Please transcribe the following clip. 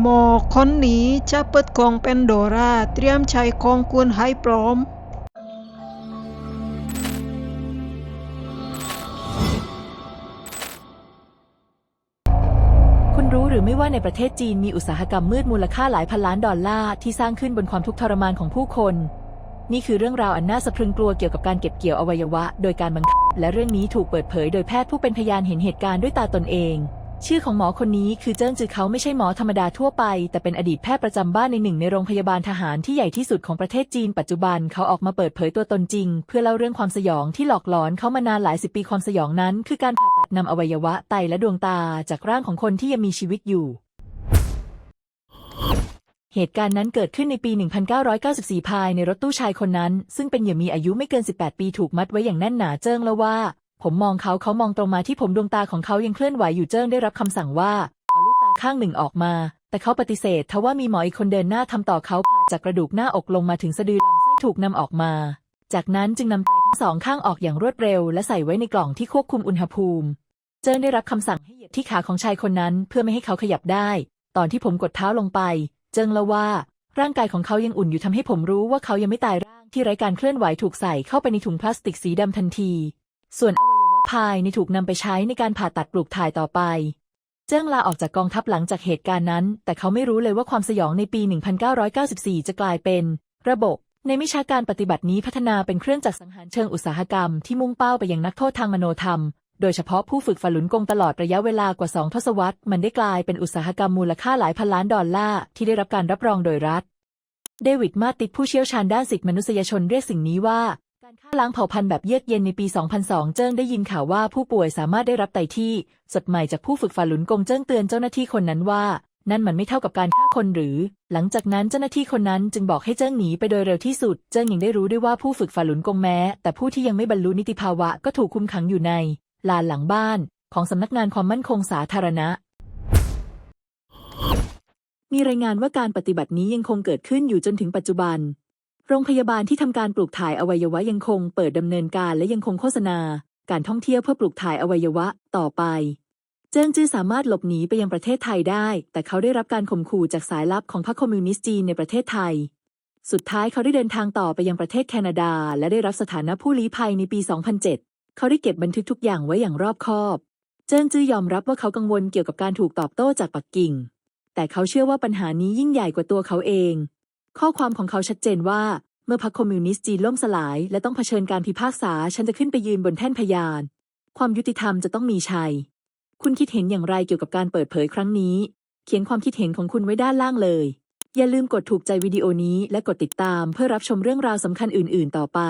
หมอคนนี้จะเปิดกล่องเป็นโดราเตรียมใช้ของคุณให้พร้อม คุณรู้หรือไม่ว่าในประเทศจีนมีอุตสาหกรรมมืดมูลค่าหลายพันล้านดอลลาร์ที่สร้างขึ้นบนความทุกข์ทรมานของผู้คน นี่คือเรื่องราวอันน่าสะพรึงกลัวเกี่ยวกับการเก็บเกี่ยวอวัยวะ โดยการบังคับ และเรื่องนี้ถูกเปิดเผย โดยแพทย์ผู้เป็นพยานเห็นเหตุการณ์ด้วยตาตนเอง ชื่อของหมอคนนี้คือเจิ้งจือเขาไม่ใช่หมอธรรมดาทั่วไป แต่เป็นอดีตแพทย์ประจำบ้านในหนึ่งในโรงพยาบาลทหารที่ใหญ่ที่สุดของประเทศจีนปัจจุบันเขาออกมาเปิดเผยตัวตนจริง เพื่อเล่าเรื่องความสยองที่หลอกหลอนเขามานานหลายสิบปีความสยองนั้น คือการผ่าตัดนำอวัยวะไตและดวงตาจากร่างของคนที่ยังมีชีวิตอยู่ เหตุการณ์นั้นเกิดขึ้นในปี 1994 ภายในรถตู้ชายคนนั้น ซึ่งเป็นเหยื่อมีอายุไม่เกิน 18 ปีถูกมัดไว้อย่างแน่นหนาเจิ้งแล้วว่า ผมมองเขาเขามองตรงมาที่ผมดวงตาของเขายังเคลื่อนไหวอยู่เจิ้งได้รับคำสั่งว่า เอาลูกตาข้างหนึ่งออกมา แต่เขาปฏิเสธทว่ามีหมออีกคนเดินหน้าทำต่อเขาผ่าจากกระดูกหน้าอกลงมาถึงสะดือลำไส้ถูกนำออกมา จากนั้นจึงนำไตทั้งสองข้างออกอย่างรวดเร็ว และใส่ไว้ในกล่องที่ควบคุมอุณหภูมิ เจิ้งได้รับคำสั่งให้เหยียบที่ขาของชายคนนั้นเพื่อไม่ให้เขาขยับได้ ตอนที่ผมกดเท้าลงไป เจิงเล่าว่า ร่างกายของเขายังอุ่นอยู่ทำให้ผมรู้ว่าเขายังไม่ตายร่างที่ไร้การเคลื่อนไหวถูกใส่เข้าไปในถุงพลาสติกสีดำทันที ส่วนอว ภายในถูกนำไปใช้ในการผ่าตัดปลูกถ่ายต่อไป เจิ้งลาออกจากกองทัพหลังจากเหตุการณ์นั้น แต่เขาไม่รู้เลยว่าความสยองในปี 1994 จะกลายเป็น ระบบ ในวิชาการปฏิบัตินี้พัฒนาเป็นเครื่องจักรสังหารเชิงอุตสาหกรรมที่มุ่งเป้าไปยังนักโทษทางมโนธรรม โดยเฉพาะผู้ฝึกฝาหลุนกงตลอดระยะเวลากว่าสองทศวรรษมันได้กลายเป็นอุตสาหกรรมมูลค่าหลายพันล้านดอลลาร์ที่ได้รับการรับรองโดยรัฐเดวิดมาติดผู้เชี่ยวชาญด้านสิทธิมนุษยชนเรียกสิ่งนี้ว่า ฆ่าล้างเผ่าพันธุ์แบบเยือกเย็นในปี 2002 เจิ้งได้ยินข่าวว่าผู้ป่วยสามารถได้รับไตที่สดใหม่จากผู้ฝึกฝ่าหลุนกงเจิ้งเตือนเจ้าหน้าที่คนนั้นว่า นั่นมันไม่เท่ากับการฆ่าคนหรือ หลังจากนั้นเจ้าหน้าที่คนนั้นจึงบอกให้เจิ้งหนีไปโดยเร็วที่สุด เจิ้งยังได้รู้ด้วยว่าผู้ฝึกฝ่าหลุนกงแม้ แต่ผู้ที่ยังไม่บรรลุนิติภาวะก็ถูกคุมขังอยู่ในลานหลังบ้าน ของสำนักงานความมั่นคงสาธารณะมีรายงานว่าการปฏิบัตินี้ยังคงเกิดขึ้นอยู่จนถึงปัจจุบัน โรงพยาบาลที่ทำการปลูกถ่ายอวัยวะยังคงเปิดดำเนินการและยังคงโฆษณา การท่องเที่ยวเพื่อปลูกถ่ายอวัยวะต่อไป เจิ้งจื้อสามารถหลบหนีไปยังประเทศไทยได้ แต่เขาได้รับการข่มขู่จากสายลับของพรรคคอมมิวนิสต์จีนในประเทศไทย สุดท้ายเขาได้เดินทางต่อไปยังประเทศแคนาดา และได้รับสถานะผู้ลี้ภัยในปี 2007 เขาได้เก็บบันทึกทุกอย่างไว้อย่างรอบคอบ เจิ้งจื้อยอมรับว่าเขากังวลเกี่ยวกับการถูกตอบโต้จากปักกิ่ง แต่เขาเชื่อว่าปัญหานี้ยิ่งใหญ่กว่าตัวเขาเอง ข้อความของเขาชัดเจนว่า เมื่อพรรคคอมมิวนิสต์จีนล่มสลาย และต้องเผชิญการพิพากษา ฉันจะขึ้นไปยืนบนแท่นพยาน ความยุติธรรมจะต้องมีชัย คุณคิดเห็นอย่างไรเกี่ยวกับการเปิดเผยครั้งนี้ เขียนความคิดเห็นของคุณไว้ด้านล่างเลย อย่าลืมกดถูกใจวิดีโอนี้และกดติดตามเพื่อรับชมเรื่องราวสำคัญอื่น ๆ ต่อไป